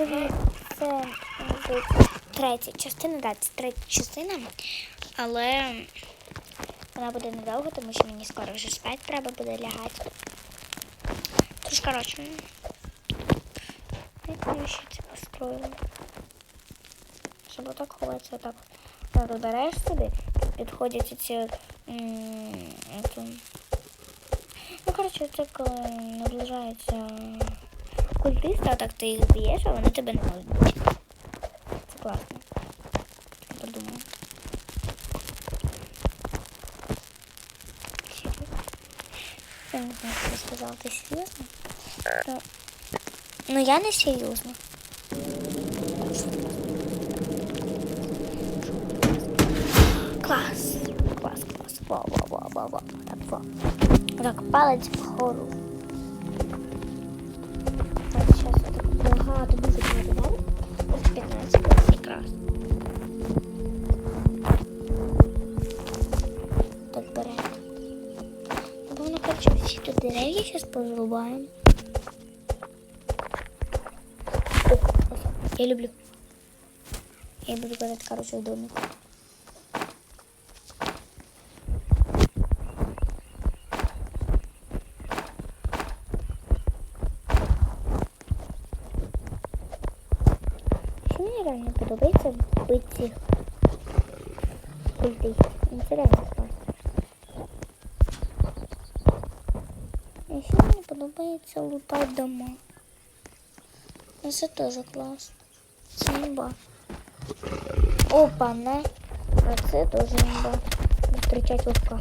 Дорогі, це третя частина, так, це третя частина, але вона буде недовго, тому що мені скоро вже спать треба буде лягати. Тож, коротше, як я ще це построїла? Щоб отак ховатися, отак. Так, береш собі, підходять ці Ну, коротше, це коли наближається культист, а так ти їх б'єш, а вони тебе не можуть. Це класно. Серйозно? Я не знаю, що сказала. Ти серйозно? Ну, ну я не серйозно. Клас. Клас, клас. Вау. Так, вау. Так, палець вгору. Багато дуже багато далі. Ось 15 якраз. Так, беремо. Напевно, коротше, всі тут дерев'я зараз позрубаємо. Я люблю. Я буду казати, короче, в домик. Що мені реально подобається бити цих Це реально класно. І ще мені подобається лутати дома. Ну, Це теж класно. Це імба. Опа, не. А це теж імба. Зустрічать вовка.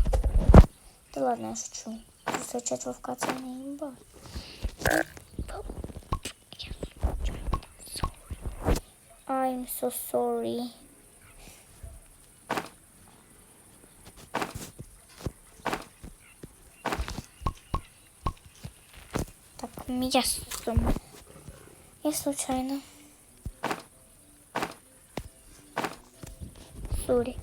Та ладно, я шучу. Зустрічать вовка це не імба. I'm so sorry. Так, мясом. Я случайно. Сори.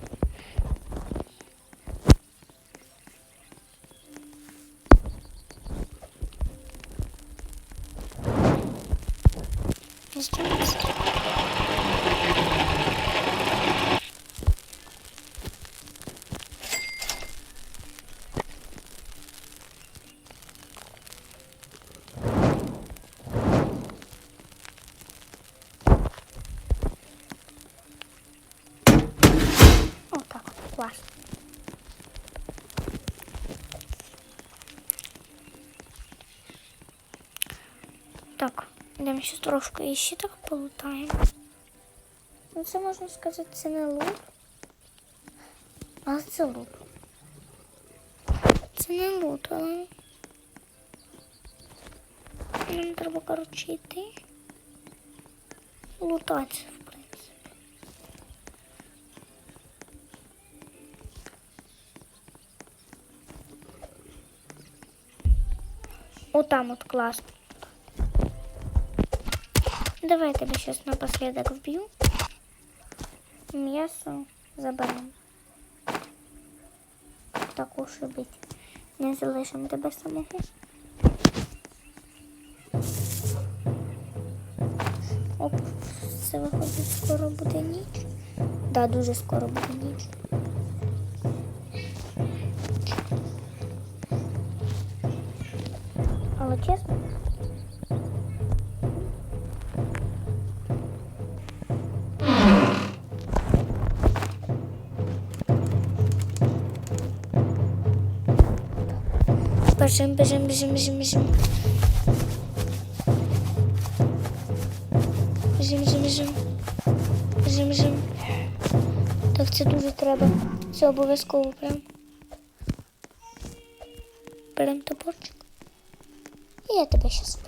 Класс. Так, йдемо ще трошки і так полутаємо. Ну, це можна сказати, це не лут. А це лут. Це не лут, але. Нам треба, коротше, йти. Лутатися, Отам от клас. Давай я тебе сейчас напоследок вбью. М'ясо заберемо. Так уж і бить. Не залишимо тебе самого. Оп, це виходить, скоро буде ніч. Да, дуже скоро буде ніч. Але чесно, Бежим, бежим, бежим, бежим, бежим. Бежим, бежим, бежим. Бежим. Так, це дуже треба. Це обов'язково прям. Берем топорчик. І я тебе сейчас.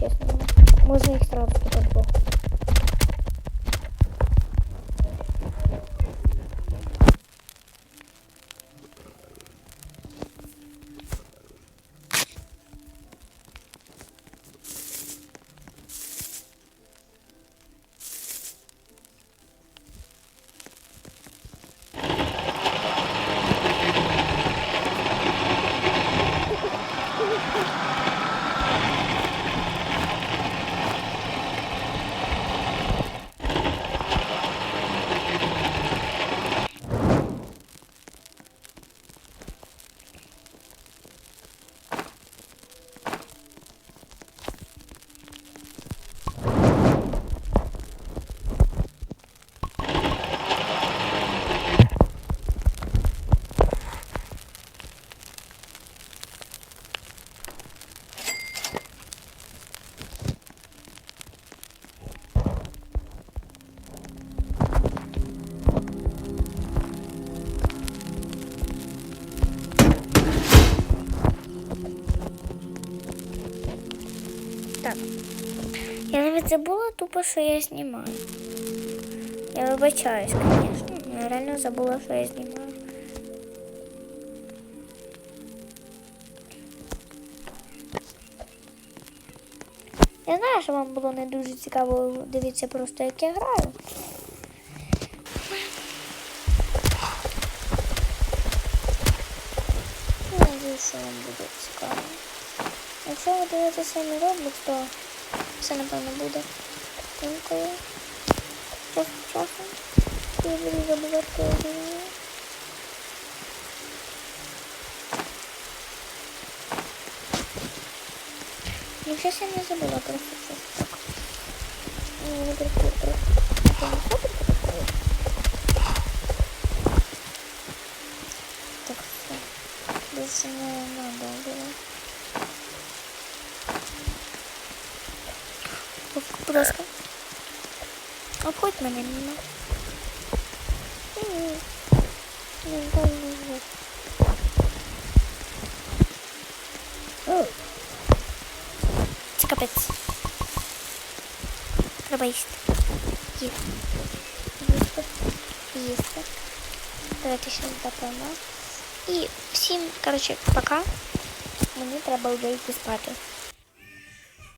Чесно. Можна їх сразу тут двох. Так. Я навіть забула тупо, що я знімаю. Я вибачаюсь, звісно. Я реально забула, що я знімаю. Я знаю, що вам було не дуже цікаво дивитися просто, як я граю. Ну, Надіюсь, що вам буде цікаво. Якщо ви дивитеся не Roblox, то все напевно буде тонкою. Час від часу. Я буду забувати про. Ну, сейчас я не забыла просто сейчас так. Не Обходь мене мимо. Ні. Не дай мені. О. Це капець. Треба їсти. Їсти. Їсти. Їсти. Давайте ще допомо. І всім, коротше, пока. Мені треба вже йти спати.